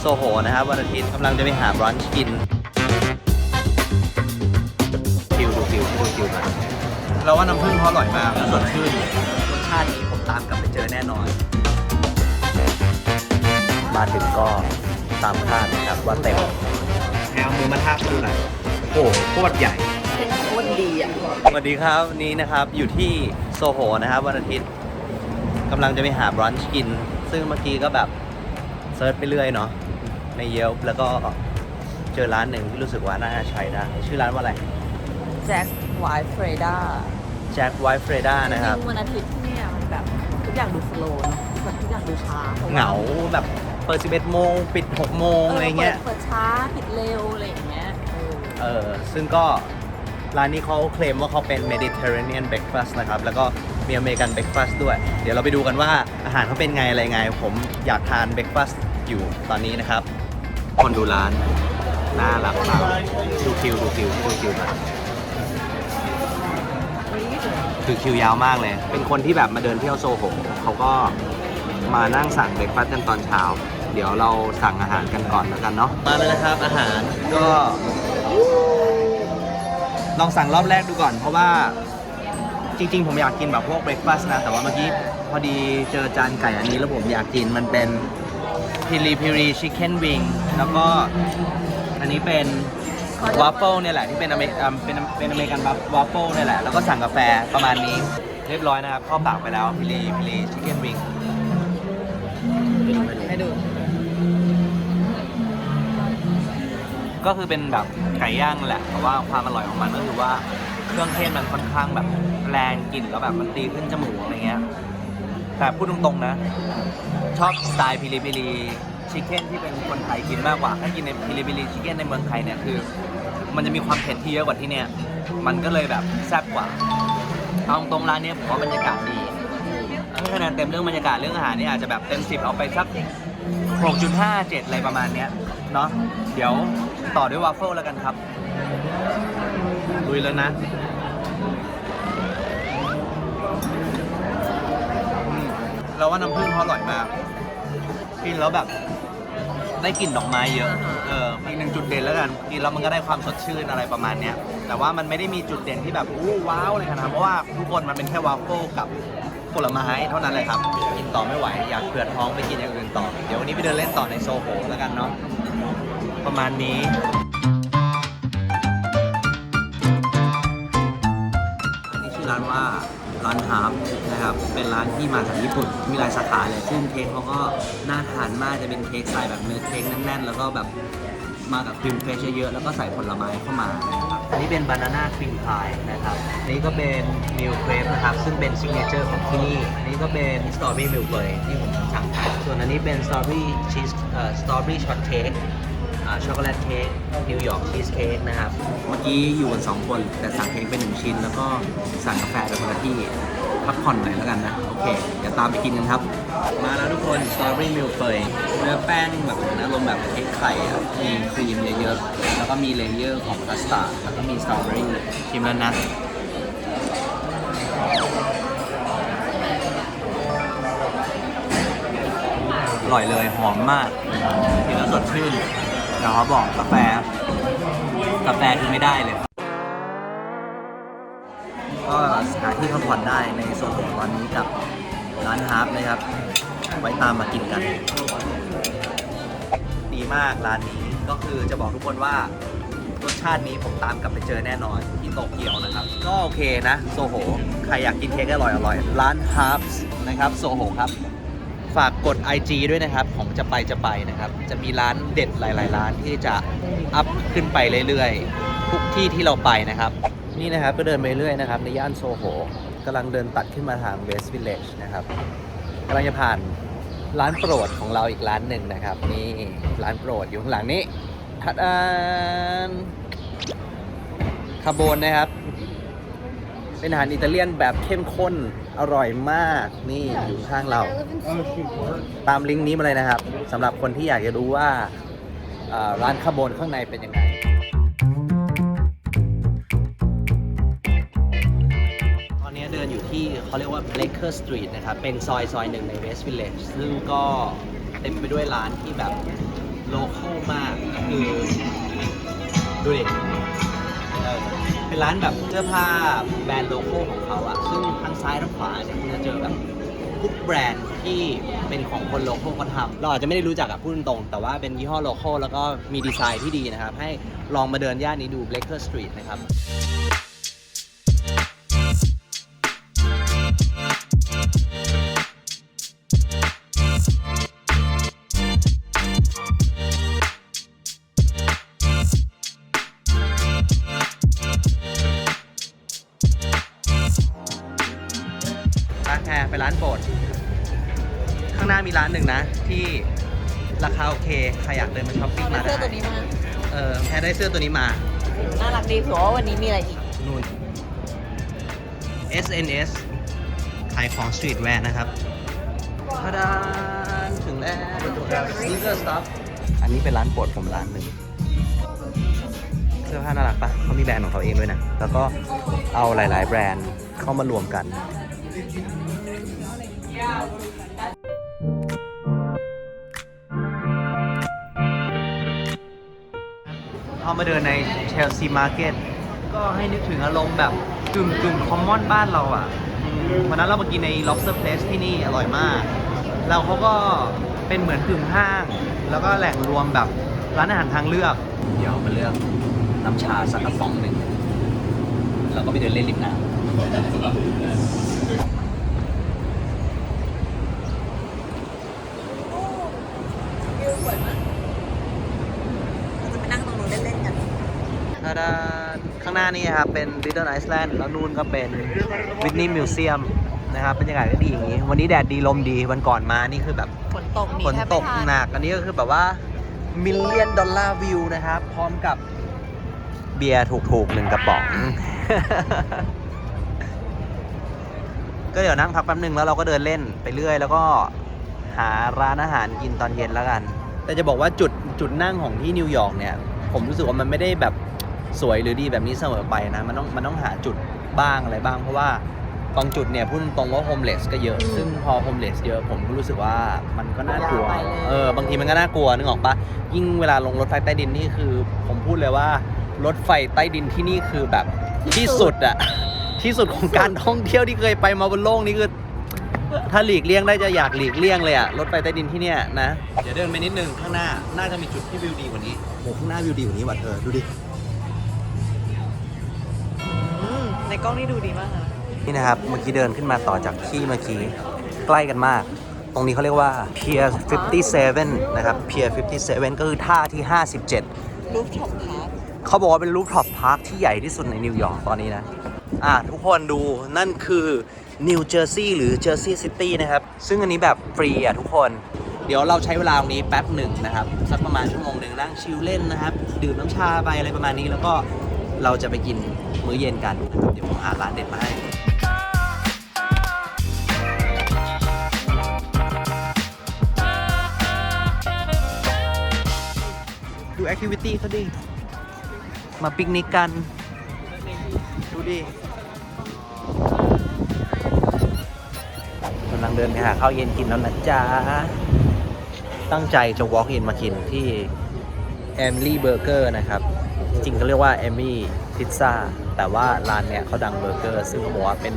โซโหนะครับวันอาทิตย์กำลังจะไปหาบรันช์กินฟิวดูฟิวดูฟิวเราว่าน้ำผึ้งเขาอร่อยมากสดชื่นรสชาตินี้ผมตามกลับไปเจอแน่นอน มาถึงก็ตามคาดนะครับว่าเต็มแอลมือมาทาบดูหน่อยโอ้โหโคตรใหญ่เป็นโคตรดีอะสวัสดีครับวันนี้นะครับอยู่ที่โซโหนะครับวันอาทิตย์กำลังจะไปหาบรันช์กิน ซึ่งเมื่อกี้ก็แบบเซิร์ชไปเรื่อยเนาะ ในเยลแล้วก็เจอร้านหนึ่งที่รู้สึกว่าน่าจะใช้ได้ชื่อร้านว่าอะไรแจ็คไวท์เฟรด้าแจ็คไวท์เฟรด้านะครับจงๆวันอาทิตย์ที่เนี่ยมันแบบทุกอย่างดูสโลว์เนอะแบบทุกอย่างดูช้าพระว่เหงาแบบเปิด 11 โมง ปิด 6 โมงอะไรเงี้ย ปิดเปิดช้าปิดเร็วอะไรอย่างเงี้ยเออเออซึ่งก็ร้านนี้เขาเคลมว่าเขาเป็น Mediterranean breakfast นะครับ แล้วก็มี American breakfast ด้วย เดี๋ยวเราไปดูกันว่าอาหารเขาเป็นไงอะไรไง ผมอยากทาน breakfast อยู่ตอนนี้นะครับ คนดูร้าน น่ารักมากดูคิวดูคิวดูคิวมาคือคิวยาวมากเลย เป็นคนที่แบบมาเดินเที่ยวโซโหเขาก็มานั่งสั่งเบรกฟาสต์กันตอนเช้า เดี๋ยวเราสั่งอาหารกันก่อนแล้วกันเนาะ มาแล้วนะครับ อาหารก็ ลองสั่งรอบแรกดูก่อน เพราะว่าจริงๆ ผมอยากกินแบบพวกเบรกฟาสต์นะ แต่ว่าเมื่อกี้พอดีเจอจานไก่อันนี้แล้วผมอยากกินมันเป็น พิริพิริชิคเก้นวิงแล้วก็อันนี้เป็นวาฟเฟิลเนี่ยแหละที่เป็นอเมริกันเป็นเป็นอเมริกันวาฟเฟิลเนี่ยแหละแล้วก็สั่งกาแฟประมาณนี้ เรียบร้อยนะครับเข้าปากไปแล้วพิริพิริชิคเก้นวิงให้ดูก็คือเป็นแบบไก่ย่างแหละแต่ว่าความอร่อยของมันก็คือว่าเครื่องเทศมันค่อนข้างแบบแรงกลิ่นแล้วแบบมันตีขึ้นจมูกอะไรเงี้ยแต่พูดตรงๆนะ ชอบสไตล์พิลิพิลีชิคเก้นที่เป็นคนไทยกินมากกว่า ถ้ากินในพิลิพิลีชิคเก้นในเมืองไทยเนี่ยคือ มันจะมีความเผ็ดที่เยอะกว่าที่เนี่ย มันก็เลยแบบแซ่บกว่า เอาตรงร้านเนี้ยผมว่าบรรยากาศดีให้คะแนนเต็มเรื่องบรรยากาศเรื่องอาหารนี่อาจจะแบบเต็มสิบเอาไปสัก 6.5 7 อะไรประมาณเนี้ยเนาะ เดี๋ยวต่อด้วยวาฟเฟิลแล้วกันครับลุยแล้วนะ เราว่าน้ำผึ้งเขาอร่อยมาก กินแล้วแบบ ได้กลิ่นดอกไม้เยอะ เอออีกหนึ่งจุดเด่นแล้วกัน กินแล้วมันก็ได้ความสดชื่นอะไรประมาณเนี้ย แต่ว่ามันไม่ได้มีจุดเด่นที่แบบอู้ว้าวอะไรขนาดนั้นเพราะว่าทุกคนมันเป็นแค่วาฟเฟิลกับผลไม้เท่านั้นเลยครับ กินต่อไม่ไหว อยากเผื่อท้องไปกินอย่างอื่นต่อ เดี๋ยววันนี้ไปเดินเล่นต่อในโซโหแล้วกันเนาะ ประมาณนี้ ร้านฮาร์ปนะครับ เป็นร้านที่มาจากญี่ปุ่น มีหลายสาขาเลย ซึ่งเค้กเขาก็น่าทานมาก จะเป็นเค้กใส่แบบเนื้อเค้กแน่นๆ แล้วก็แบบมากับครีมเฟรชเยอะๆ แล้วก็ใส่ผลไม้เข้ามานะครับอันนี้เป็นบานาน่าครีมพายนะครับ อันนี้ก็เป็นมิลเครปนะครับ ซึ่งเป็นซิกเนเจอร์ของที่นี่ อันนี้ก็เป็นสตรอเบอรี่มิลเฟยที่ผมสั่งไปส่วนอันนี้เป็นสตรอเบอรี่ชีสเอ่อสตรอเบอรี่ช็อตเค้ก ช็อกโกแลตเค้กนิวยอร์กชีสเค้กนะครับ เมื่อกี้อยู่กันสองคนแต่สั่งเค้กเป็นหนึ่งชิ้น แล้วก็สั่งกาแฟไปคนละที่พักผ่อนหน่อยแล้วกันนะ โอเค เดี๋ยวตามไปกินกันครับ มาแล้วทุกคนสตรอเบอรี่มิลเฟยเนื้อแป้งแบบอารมณ์แบบเค้กไข่อะมีครีมเยอะๆแล้วก็มีเลเยอร์ของคัสตาร์ดแล้วก็มีสตรอเบอรี่ชิมแล้วนะอร่อยเลยหอมมากกินแล้วสดชื่น เดี๋ยวเขาบอกกาแฟ กาแฟคือไม่ได้เลย ก็หาที่พักผ่อนได้ในโซนของตอนนี้กับร้านฮาร์ปนะครับ ไว้ตามมากินกัน ดีมากร้านนี้ก็คือจะบอกทุกคนว่ารสชาตินี้ผมตามกลับไปเจอแน่นอนที่โตเกียวนะครับ ก็โอเคนะ โซโห ใครอยากกินเค้กอร่อยอร่อยร้านฮาร์ปนะครับ โซโหครับ ฝากกด IG ด้วยนะครับ ของจะไปจะไปนะครับ จะมีร้านเด็ดหลาย ๆ ร้านที่จะอัพขึ้นไปเรื่อยๆ ทุกที่ที่เราไปนะครับ นี่นะครับก็เดินไปเรื่อยนะครับในย่านโซโหกำลังเดินตัดขึ้นมาทางเวสต์วิลเลจนะครับกำลังจะผ่านร้านโปรดของเราอีกร้านหนึ่งนะครับ นี่ร้านโปรดอยู่ข้างหลังนี้ทัดอันคาโบนนะครับ เป็นอาหารอิตาเลียนแบบเข้มข้น อร่อยมากนี่อยู่ข้างเรา ตามลิงก์นี้มาเลยนะครับสำหรับคนที่อยากจะรู้ว่าร้านคาโบนข้างในเป็นยังไงตอนนี้เดินอยู่ที่เขาเรียกว่า Baker Street นะครับ เป็นซอยซอยหนึ่งใน West Village ซึ่งก็เต็มไปด้วยร้านที่แบบโลคอลมาก ก็คือ ดูดิ เป็นร้านแบบเสื้อผ้าแบรนด์โลโก้ของเขาอะซึ่งทางซ้ายทางขวาเนี่ยคุณจะเจอแบบทุกแบรนด์ที่เป็นของคนโลโก้เขาทำเราอาจจะไม่ได้รู้จักอะพูดตรงแต่ว่าเป็นยี่ห้อโลโก้แล้วก็มีดีไซน์ที่ดีนะครับ ให้ลองมาเดินย่านนี้ดู Blaker Street นะครับ ร้านแพรไปร้านโปรด ข้างหน้ามีร้านหนึ่งนะ ที่ราคาโอเคใครอยากเดินมาช้อปปิ้งเอามาเสื้ได้อตัวนี้มาเออแพรได้เสื้อตัวนี้มา น่ารักดีเผื่อว่าวันนี้มีอะไรอีกนู่น SNS ขายของสตรีทแวร์นะครับทาดานถึงแล้วสนีกเกอร์สต็อปอันนี้เป็นร้านโปรดผมร้านหนึ่งเสื้อผ้าน่ารักปะเขามีแบรนด์ของเขาเองด้วยนะ แล้วก็เอาหลาย ๆ แบรนด์เข้ามารวมกัน พอมาเดินในเชลซีมาร์เก็ตก็ให้นึกถึงอารมณ์แบบกึ่งกึ่งคอมมอนบ้านเราอะวันนั้นเรามากินใน lobster place ที่นี่อร่อยมากแล้วเขาก็เป็นเหมือนกึ่งห้าง แล้วก็แหล่งรวมแบบร้านอาหารทางเลือก เดี๋ยวมาเลือกน้ำชาสักกระป๋องหนึ่งแล้วก็ไปเดินเล่นริมน้ำ เราจะไปนั่งตรงนู้นเล่นๆกัน ทาดาข้างห น้านี่ครับเป็น Little Iceland แล้วนู่นก็เป็น Whitney Museum นะครับบรรยากาศก็ดีอย่างนี้ วันนี้แดดดีลมดีวันก่อนมานี่คือแบบฝนตกหนีฝนแทบตไม่กทันหนัก อันนี้ก็คือแบบว่า มิลเลียนดอลลาร์วิวนะครับ พร้อมกับเบียร์ถูกๆหนึ่งกระป๋อง ก็เดี๋ยวนั่งพักแป๊บหนึงแล้วเราก็เดินเล่นไปเรื่อย แล้วก็หาร้านอาหารกินตอนเย็นแล้วกัน แต่จะบอกว่าจุดจุดนั่งของที่นิวยอร์กเนี่ย ผมรู้สึกว่ามันไม่ได้แบบ สวยหรือดีแบบนี้เสมอไปนะ มันต้องมันต้องหาจุดบ้างอะไรบ้างเพราะว่าบางจุดเนี่ยพูดตรงๆว่าโฮมเลสก็เยอะ ซึ่งพอโฮมเลสเยอะผมก็รู้สึกว่ามันก็น่ากลัวอย่าไปเลยเออบางทีมันก็น่ากลัวนึกออกปะยิ่งเวลาลงรถไฟใต้ดินนี่คือ ผมพูดเลยว่ารถไฟใต้ดินที่นี่คือแบบที่สุดอะที่สุดของการท่องเที่ยวที่เคยไปมาบนโลกนี้คือถ้าหลีกเลี่ยงได้จะอยากหลีกเลี่ยงเลยอะรถไฟใต้ดินที่เนี่ยนะ เดี๋ยวเดินไปนิดนึงข้างหน้า น่าจะมีจุดที่วิวดีกว่านี้โหข้างหน้าวิวดีกว่านี้ว่ะเธอดูดิ กล้องนี่ดูดีมากนะนี่นะครับ เมื่อกี้เดินขึ้นมาต่อจากที่เมื่อกี้ ใกล้กันมาก ตรงนี้เขาเรียกว่า Pier 57 นะครับ Pier 57 ก็คือท่าที่ 57 รูปช็อปพาร์คเขาบอกว่าเป็นรูปท็อปพาร์คที่ใหญ่ที่สุดในนิวยอร์กตอนนี้นะ อะ ทุกคนดูนั่นคือนิวเจอร์ซีย์หรือเจอร์ซีย์ซิตี้นะครับ ซึ่งอันนี้แบบฟรีอะทุกคนเดี๋ยวเราใช้เวลาตรงนี้แป๊บหนึ่งนะครับ สักประมาณชั่วโมงหนึ่งนั่งชิลเล่นนะครับ ดื่มน้ำชาไปอะไรประมาณนี้แล้วก็เราจะไปกิน มื้อเย็นกันนะครับเดี๋ยวผมหาร้านเด็ดมาให้ดูแอคทิวิตี้เขาดิ มาปิกนิกกัน ดูดิกำลังเดินไปหาข้าวเย็นกินแล้วนะจ๊ะ ตั้งใจจะ walk in มากินที่ Emily Burger นะครับ จริงๆเขาเรียกว่า Emily Pizza แต่ว่าร้านเนี้ยเขาดังเบอร์เกอร์ ซึ่งเขาบอกว่าเป็น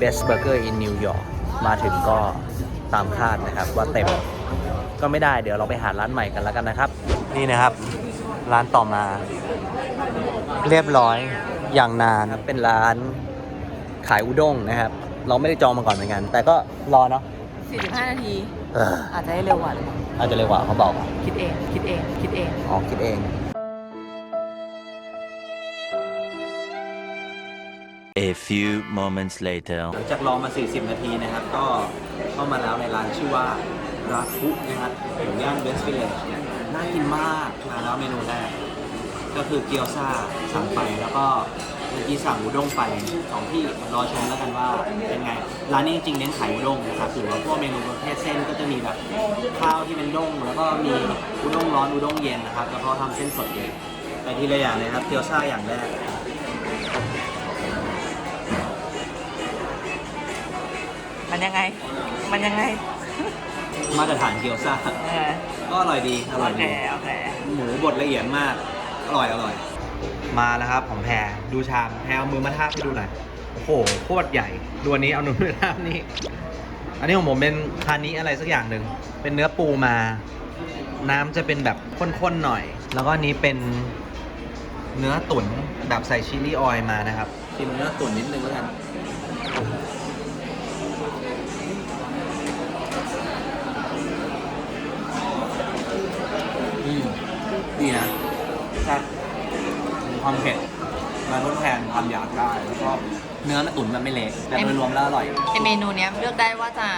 best burger in New York มาถึงก็ตามคาดนะครับว่าเต็มก็ไม่ได้เดี๋ยวเราไปหาร้านใหม่กันแล้วกันนะครับ นี่นะครับ ร้านต่อมา เรียบร้อยอย่างนานครับเป็นร้านขายอุด้งนะครับ เราไม่ได้จองมาก่อนเหมือนกัน แต่ก็รอเนาะ45 นาทีเอออาจจะได้เร็วกว่าหรือเปล่าอาจจะเร็วกว่าเขาบอก คิดเอง คิดเอง คิดเอง อ๋อ คิดเอง A few moments later. หลังจากรอมา 40 นาทีนะครับ ก็เข้ามาแล้วในร้านชื่อว่าราคุนะครับอยู่ย่านเวสต์วิลเลจน่ากินมากมาแล้วเมนูแรก ก็คือเกี๊ยวซ่าสั่งไปแล้วก็เมื่อกี้สั่งอุด้งไปสองที่รอชมแล้วกันว่าเป็นไง ร้านนี้จริงๆเน้นขายอุด้งนะครับหรือว่าพวกเมนูประเภทเส้นก็จะมีแบบข้าวที่เป็นด้ง แล้วก็มีอุด้งร้อนอุด้งเย็นนะครับแล้วก็ทำเส้นสดเองไปทีละอย่างเลยครับเกี๊ยวซ่าอย่างแรก มันยังไง มันยังไง มาตรฐานเกี๊ยวซ่าเออก็อร่อยดีอร่อยโอเคดีโอเคหมูบดละเอียดมาก อร่อยอร่อย มาแล้วครับของแพรดูชามแพรเอามือมาทาบให้ดูหน่อยโอ้โหโคตรใหญ่ดูอันนี้เอาหนูมือทาบนี่อันนี้ของผมเป็นคานิอะไรสักอย่างหนึ่งเป็นเนื้อปูมา น้ำจะเป็นแบบข้นๆหน่อย แล้วก็อันนี้เป็นเนื้อตุ๋นแบบใส่ชิลลี่ออยล์มานะครับ ชิมเนื้อตุ๋นนิดนึงแล้วกัน ดีนะแซ่บมีความเผ็ดมาทดแทนความอยากได้แล้วก็เนื้อมันตุ๋นมันไม่เละแต่โดยรวมแล้วอร่อยไอเมนูเนี้ยเลือกได้ว่าจะ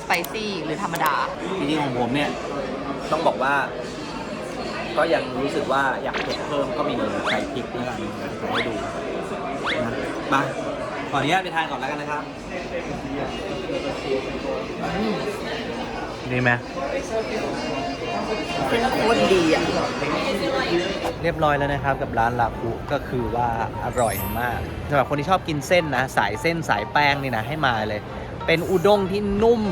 สไปซี่หรือธรรมดาจริงๆของผมเนี่ยต้องบอกว่า ก็ยังรู้สึกว่าอยากเผ็ดเพิ่มก็มีใส่พริกแล้วกันเดี๋ยวผมให้ดูนะมาขออนุญาตไปทานก่อนแล้วกันนะครับ ดีไหมเป็นโคตรดีอะ เรียบร้อยแล้วนะครับกับร้านลาคุก็คือว่าอร่อยมากสำหรับคนที่ชอบกินเส้นนะ สายเส้นสายแป้งนี่นะให้มาเลย เป็นอุด้งที่นุ่ม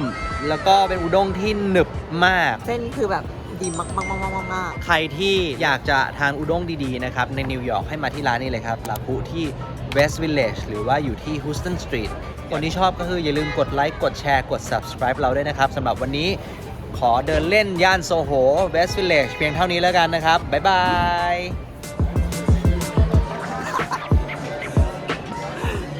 แล้วก็เป็นอุด้งที่หนึบมาก เส้นคือแบบดีมากมากมากมากมากใครที่อยากจะทานอุด้งดีๆนะครับในนิวยอร์กให้มาที่ร้านนี้เลยครับลาคุที่ West Village หรือว่าอยู่ที่ Houston Street คนที่ชอบก็คืออย่าลืมกดไลค์กดแชร์กด subscribe เราด้วยนะครับสำหรับวันนี้ขอเดินเล่นย่านโซโห West Village เพียงเท่านี้แล้วกันนะครับ บ๊ายบาย